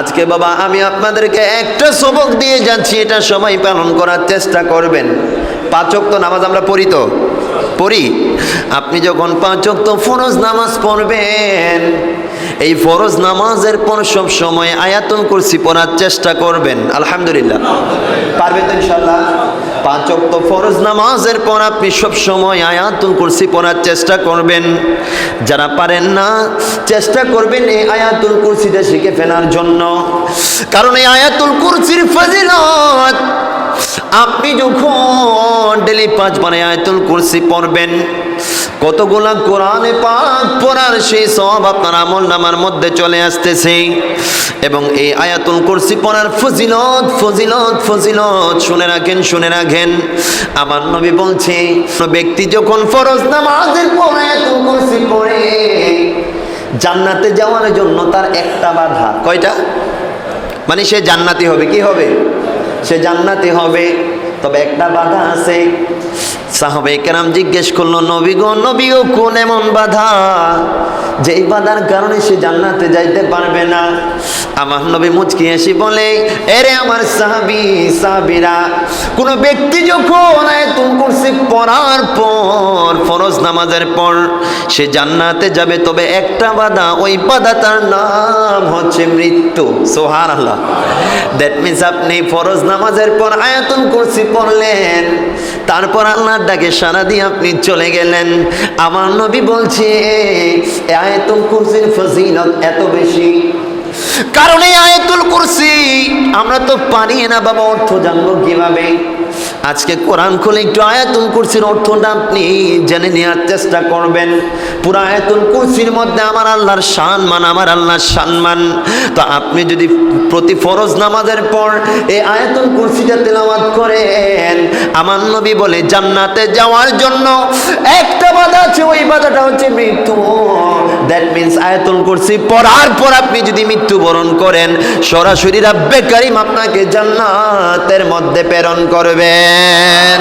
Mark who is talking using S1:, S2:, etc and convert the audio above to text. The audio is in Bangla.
S1: আজকে বাবা, আমি আপনাদেরকে একটা সবক দিয়ে যাচ্ছি, এটা সময় পালন করার চেষ্টা করবেন। পাচক তো নামাজ আমরা পড়ি তো? পড়ি? আপনি যখন পাচক তো ফরজ নামাজ পড়বেন, এই ফরজ নামাজের পর সব সময় আয়াতন করছি পড়ার চেষ্টা করবেন। আলহামদুলিল্লাহ। পারবেন তো ইনশাল্লাহ পাঁচ ওয়াক্ত ফরজ নামাজের পর আপনি সবসময় আয়াতুল কুরসি পড়ার চেষ্টা করবেন। যারা পারেন না, চেষ্টা করবেন এই আয়াতুল কুরসিটা শিখে ফেলার জন্য। কারণ এই আয়াতুল কুরসির ফজিলত, আপনি যখন ডেলি পাঁচ মানে আয়াতুল কুরসি পড়বেন কতগুলা কোরআনে পাক পড়ার সেই সব আপনার আমল নামার মধ্যে চলে আসতেছে। এবং এই আয়াতুল কুরসি পড়ার ফজিলত ফজিলত ফজিলত শুনে রাখেন শুনে রাখেন। আমার নবী বলছে, ব্যক্তি যখন ফরজ নামাজের পর আয়াতুল কুরসি পড়ে, জান্নাতে যাওয়ার জন্য তার একটা বাধা। কয়টা? মানে সে জান্নাতি হবে, কি হবে? সে জান্নাতি হবে। তবে একটা বাধা আছে। সাহাবে কেরাম জিজ্ঞেস করল, নবী গো নবী ও কোন এমন বাধা? যেই বাধার কারণে সে জান্নাতে যাইতে পারবে না। আমার নবী মুচকি এসে বলে, এরে আমার সাহাবি, সাহাবিরা, কোনো ব্যক্তি যখন আয়াতুল কুরসি পড়ার পর, ফরজ নামাজের পর সে জান্নাতে যাবে, তবে একটা বাধা, ওই বাধা তার নাম হচ্ছে মৃত্যু। সোহার আল্লাহ দ্যাট মিনস আপনি ফরজ নামাজের পর আয়াতুল কুরসি পড়লেন। তারপর আল্লাহর ডাকে সারা দিয়ে আপনি চলে গেলেন। আমার নবী বলছে আয়াতুল কুরসির ফজিলত এত বেশি। কারণ এই আয়াতুল কুরসি, আমরা তো পারি না বাবা অর্থ জানব কীভাবে? আজকে কোরআন খুলে একটু আয়াতুল কুরসির অর্থটা আপনি জেনে নেওয়ার চেষ্টা করবেন। পুরো আয়াতুল কুরসির মধ্যে আমার আল্লাহর সম্মান আমার আল্লাহর সম্মান তো আপনি যদি প্রতি ফরজ নামাজের পর এই আয়াতুল কুরসিটা তেলাওয়াত করেন আমার নবী বলে, জান্নাতে যাওয়ার জন্য একটা বাধা আছে, ওই বাধাটা হচ্ছে মৃত্যু। দ্যাট মিন্স আয়তন করছি পড়ার পর আপনি যদি মৃত্যুবরণ করেন, সরাসরি রাব্বে কারিম আপনাকে জান্নাতের মধ্যে প্রেরণ করবেন।